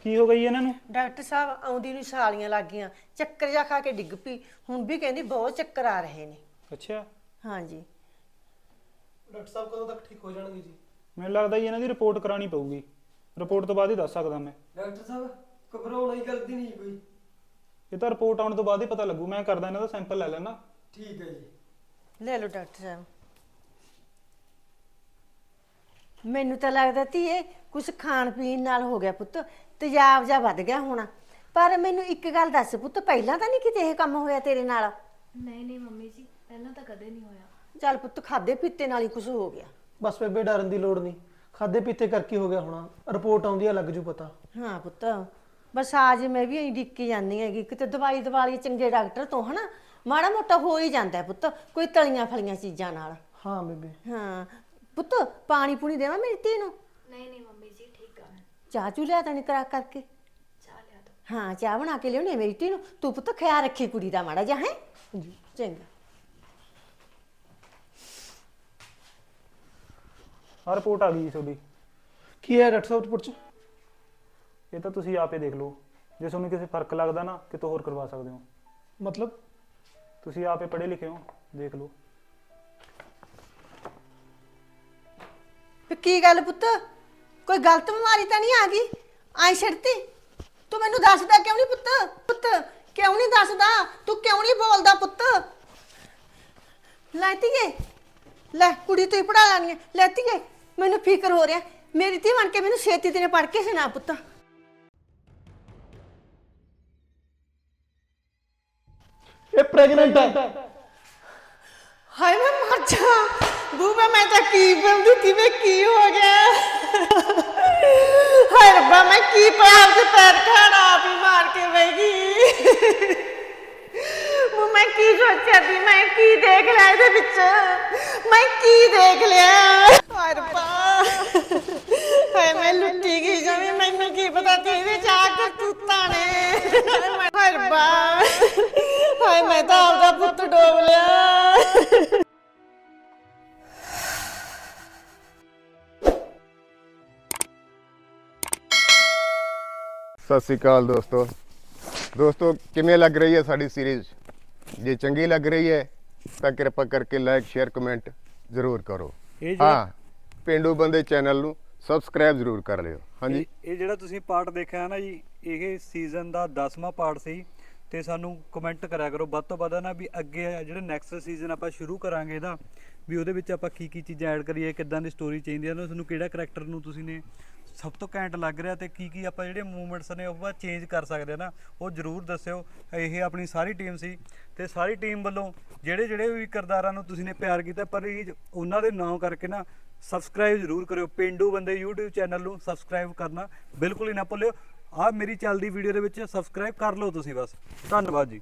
ਕੀ ਹੋ ਗਈ ਇਹਨਾਂ ਨੂੰ? ਡਾਕਟਰ ਸਾਹਿਬ ਆਉਂਦੀ ਨੂੰ ਸਾਲੀਆਂ ਲੱਗ ਗਈਆਂ। ਚੱਕਰ ਜਾ ਖਾ ਕੇ ਡਿੱਗ ਪਈ। ਹੁਣ ਵੀ ਕਹਿੰਦੀ ਬਹੁਤ ਚੱਕਰ ਆ ਰਹੇ ਨੇ। ਅੱਛਾ। ਹਾਂਜੀ। ਡਾਕਟਰ ਸਾਹਿਬ ਕਦੋਂ ਤੱਕ ਠੀਕ ਹੋ ਜਾਣਗੇ ਜੀ? ਮੈਨੂੰ ਲੱਗਦਾ ਜੀ ਇਹਨਾਂ ਦੀ ਰਿਪੋਰਟ ਕਰਾਣੀ ਪਊਗੀ। ਰਿਪੋਰਟ ਤੋਂ ਬਾਅਦ ਹੀ ਦੱਸ ਸਕਦਾ ਮੈਂ। ਡਾਕਟਰ ਸਾਹਿਬ ਘਬਰਾਉਣਾ ਹੀ ਗਲਤੀ ਨਹੀਂ ਕੋਈ। ਇਹ ਤਾਂ ਰਿਪੋਰਟ ਆਉਣ ਤੋਂ ਬਾਅਦ ਹੀ ਪਤਾ ਲੱਗੂ ਮੈਂ ਕਰਦਾ ਇਹਨਾਂ ਦਾ ਸੈਂਪਲ ਲੈ ਲੈਣਾ। ਠੀਕ ਹੈ ਜੀ। ਲੈ ਲਓ ਡਾਕਟਰ ਸਾਹਿਬ। ਮੈਨੂੰ ਤਾਂ ਲੱਗਦਾ ਧੀਏ ਕੁਝ ਖਾਣ ਪੀਣ ਨਾਲ ਹੋ ਗਿਆ ਪੁੱਤ ਤੇਜ਼ਾਬ ਜਾ ਵੱਧ ਗਿਆ ਹੋਣਾ। ਪਰ ਮੈਨੂੰ ਇੱਕ ਗੱਲ ਦੱਸ ਪੁੱਤ ਪਹਿਲਾਂ ਤਾਂ ਨਹੀਂ ਕਿਤੇ ਇਹ ਕੰਮ ਹੋਇਆ ਤੇਰੇ ਨਾਲ? ਨਹੀਂ ਨਹੀਂ ਮੰਮੀ ਜੀ ਪਹਿਲਾਂ ਤਾਂ ਕਦੇ ਨਹੀਂ ਹੋਇਆ। ਚੱਲ ਪੁੱਤ ਖਾਦੇ ਪੀਤੇ ਨਾਲ ਹੀ ਕੁਝ ਹੋ ਗਿਆ। ਬਸ ਬੇਬੇ ਡਰਨ ਦੀ ਲੋੜ ਨਹੀਂ। ਖਾਦੇ ਪੀਤੇ ਕਰਕੇ ਹੋ ਗਿਆ ਹੋਣਾ। ਰਿਪੋਰਟ ਆਉਂਦੀ ਆ ਲੱਗ ਜੂ ਪਤਾ। ਹਾਂ ਪੁੱਤ। ਬਸ ਆਜ ਮੈਂ ਵੀ ਐਂ ਡਿੱਕ ਕੇ ਜਾਂਦੀ ਹੈਗੀ। ਕਿਤੇ ਦਵਾਈ ਦਵਾਲੀ ਚੰਗੇ ਡਾਕਟਰ ਤੋਂ ਹਨਾ? ਮਾੜਾ ਮੋਟਾ ਹੋ ਹੀ ਜਾਂਦਾ ਹੈ ਪੁੱਤ ਕੋਈ ਤਲੀਆਂ ਫਲੀਆਂ ਚੀਜ਼ਾਂ ਨਾਲ। ਹਾਂ ਬੇਬੇ। ਹਾਂ। ਪੁੱਤ ਪਾਣੀ ਪੂਣੀ ਦੇਵਾਂ ਮੇਰੀ ਧੀ ਨੂੰ? ਨਹੀਂ ਨਹੀਂ ਮੰਮੀ ਜੀ ਠੀਕ ਆ ਚਾਹ ਚੂ ਲਿਆ ਤਾਂ ਨਹੀਂ ਕਰਾ ਕਰਕੇ? ਚਾਹ ਲਿਆ ਦੋ। ਹਾਂ ਚਾਹ ਬਣਾ ਕੇ ਲਿਆਉਣੀ ਮੇਰੀ ਧੀ ਨੂੰ। ਤੂੰ ਪੁੱਤ ਖਿਆਲ ਰੱਖੀ ਕੁੜੀ ਦਾ ਮਾੜਾ ਜਿਹਾ ਹੈ? ਜੀ ਚੰਗਾ। ਆ ਰਿਪੋਰਟ ਆ ਗਈ ਜੀ ਤੁਹਾਡੀ। ਕੀ ਹੈ ਡਾਕਟਰ ਸਾਹਿਬ ਰਿਪੋਰਟ ਚ? ਇਹ ਤਾਂ ਤੁਸੀਂ ਆਪੇ ਦੇਖ ਲਓ। ਜੇ ਤੁਹਾਨੂੰ ਕਿਸੇ ਫ਼ਰਕ ਲੱਗਦਾ ਨਾ ਕਿਤੋਂ ਹੋਰ ਕਰਵਾ ਸਕਦੇ ਹੋ। ਮਤਲਬ? ਤੁਸੀਂ ਆਪੇ ਪੜ੍ਹੇ ਲਿਖੇ ਹੋ ਦੇਖ ਲਓ। ਵੀ ਕੀ ਗੱਲ ਪੁੱਤ? ਕੋਈ ਗਲਤ ਬਿਮਾਰੀ ਤਾਂ ਨਹੀਂ ਆ ਗਈ? ਆਈ ਛੱਡਤੀ ਤੂੰ ਮੈਨੂੰ ਦੱਸਦਾ ਕਿਉਂ ਨਹੀਂ ਪੁੱਤ? ਪੁੱਤ ਕਿਉਂ ਨਹੀਂ ਦੱਸਦਾ? ਤੂੰ ਕਿਉਂ ਨਹੀਂ ਬੋਲਦਾ ਪੁੱਤ? ਲੈਤੀਏ ਲੈ ਕੁੜੀ ਤੂੰ ਹੀ ਪੜਾ ਲੈਣੀ ਹੈ। ਲੈਤੀਏ ਮੈਨੂੰ ਫਿਕਰ ਹੋ ਰਿਹਾ। ਮੇਰੀ ਧੀ ਬਣ ਕੇ ਮੈਨੂੰ ਛੇਤੀ ਤੇਰੇ ਪੜ ਕੇ ਸੁਣਾ ਪੁੱਤ। ਇਹ ਪ੍ਰੈਗਨੈਂਟ ਹੈ। ਹਾਏ, ਮੈਂ ਮਰ ਜਾ ਬੂਬਾ ਮੈਂ ਤਾਂ ਕੀ ਬੰਦੂ ਕਿਵੇਂ ਕੀ ਹੋ ਗਿਆ? ਹਾਏ ਰੱਬਾ, ਮੈਂ ਕੀ ਪੈਰ ਤੇ ਪੈਰ ਖਾਣਾ ਆਪ ਹੀ ਮਾਰ ਕੇ ਬੈਗੀ ਉਹ ਮੈਂ ਕੀ ਸੋਚਿਆ ਸੀ, ਮੈਂ ਕੀ ਦੇਖ ਲਿਆ ਇਹਦੇ ਵਿੱਚ? ਮੈਂ ਕੀ ਦੇਖ ਲਿਆ? ਹਾਏ ਰੱਬਾ। ਹਾਏ, ਮੈਂ ਲੁੱਟੀ ਗਈ ਜਮੀ ਮੈਨੂੰ ਕੀ ਪਤਾ ਤੇ ਇਹਦੇ ਚ ਆ ਕਰਤੂਤਾਂ ਨੇ। ਹਾਏ ਰੱਬਾ। ਹਾਏ ਮੈਂ ਤਾਂ ਆਪਦਾ ਪੁੱਤ ਡੋਬ ਲਿਆ। ਸਤਿ ਸ੍ਰੀ ਅਕਾਲ ਦੋਸਤੋ। ਦੋਸਤੋ ਕਿਵੇਂ ਲੱਗ ਰਹੀ ਹੈ ਸਾਡੀ ਸੀਰੀਜ਼ ਜੇ ਚੰਗੀ ਲੱਗ ਰਹੀ ਹੈ ਤਾਂ ਕਿਰਪਾ ਕਰਕੇ ਲਾਈਕ ਸ਼ੇਅਰ ਕਮੈਂਟ ਜ਼ਰੂਰ ਕਰੋ। ਇਹ ਹਾਂ ਪਿੰਡੂ ਬੰਦੇ ਚੈਨਲ ਨੂੰ ਸਬਸਕ੍ਰਾਈਬ ਜ਼ਰੂਰ ਕਰ ਲਿਓ। ਹਾਂਜੀ। ਇਹ ਜਿਹੜਾ ਤੁਸੀਂ ਪਾਰਟ ਦੇਖਿਆ ਨਾ ਜੀ, ਇਹ ਸੀਜ਼ਨ ਦਾ 10ਵਾਂ ਪਾਰਟ ਸੀ ਤੇ ਸਾਨੂੰ ਕਮੈਂਟ ਕਰਿਆ ਕਰੋ। ਵੱਧ ਤੋਂ ਵੱਧ ਨਾ ਵੀ ਅੱਗੇ ਜਿਹੜੇ ਨੈਕਸਟ ਸੀਜ਼ਨ ਆਪਾਂ ਸ਼ੁਰੂ ਕਰਾਂਗੇ ਇਹਦਾ, ਵੀ ਉਹਦੇ ਵਿੱਚ ਆਪਾਂ ਕੀ ਕੀ ਚੀਜ਼ਾਂ ਐਡ ਕਰੀਏ, ਕਿੱਦਾਂ ਦੀ ਸਟੋਰੀ ਚਾਹੀਦੀ ਹੈ ਤੁਹਾਨੂੰ ਕਿਹੜਾ ਕਰੈਕਟਰ ਨੂੰ ਤੁਸੀਂ ਨੇ ਸਭ ਤੋਂ ਘੈਂਟ ਲੱਗ ਰਿਹਾ ਤੇ ਕੀ ਕੀ ਆਪਾਂ ਜਿਹੜੇ ਮੂਵਮੈਂਟਸ ਨੇ ਉਹ ਚੇਂਜ ਕਰ ਸਕਦੇ ਆ ਨਾ, ਉਹ ਜਰੂਰ ਦੱਸਿਓ। ਇਹ ਆਪਣੀ ਸਾਰੀ ਟੀਮ ਸੀ ਤੇ ਸਾਰੀ ਟੀਮ ਵੱਲੋਂ ਜਿਹੜੇ ਜਿਹੜੇ ਵੀ ਕਿਰਦਾਰਾਂ ਨੂੰ ਤੁਸੀਂ ਨੇ ਪਿਆਰ ਕੀਤਾ, ਪਰ ਇਹ ਉਹਨਾਂ ਦੇ ਨਾਮ ਕਰਕੇ ਨਾ ਸਬਸਕ੍ਰਾਈਬ ਜ਼ਰੂਰ ਕਰਿਓ। ਪਿੰਡੂ ਬੰਦੇ YouTube ਚੈਨਲ ਨੂੰ ਸਬਸਕ੍ਰਾਈਬ ਕਰਨਾ ਬਿਲਕੁਲ ਹੀ ਨਾ ਭੁੱਲਿਓ। ਆਹ ਮੇਰੀ ਚੱਲਦੀ ਵੀਡੀਓ ਦੇ ਵਿੱਚ ਸਬਸਕ੍ਰਾਈਬ ਕਰ ਲਓ ਤੁਸੀਂ ਬਸ। ਧੰਨਵਾਦ ਜੀ।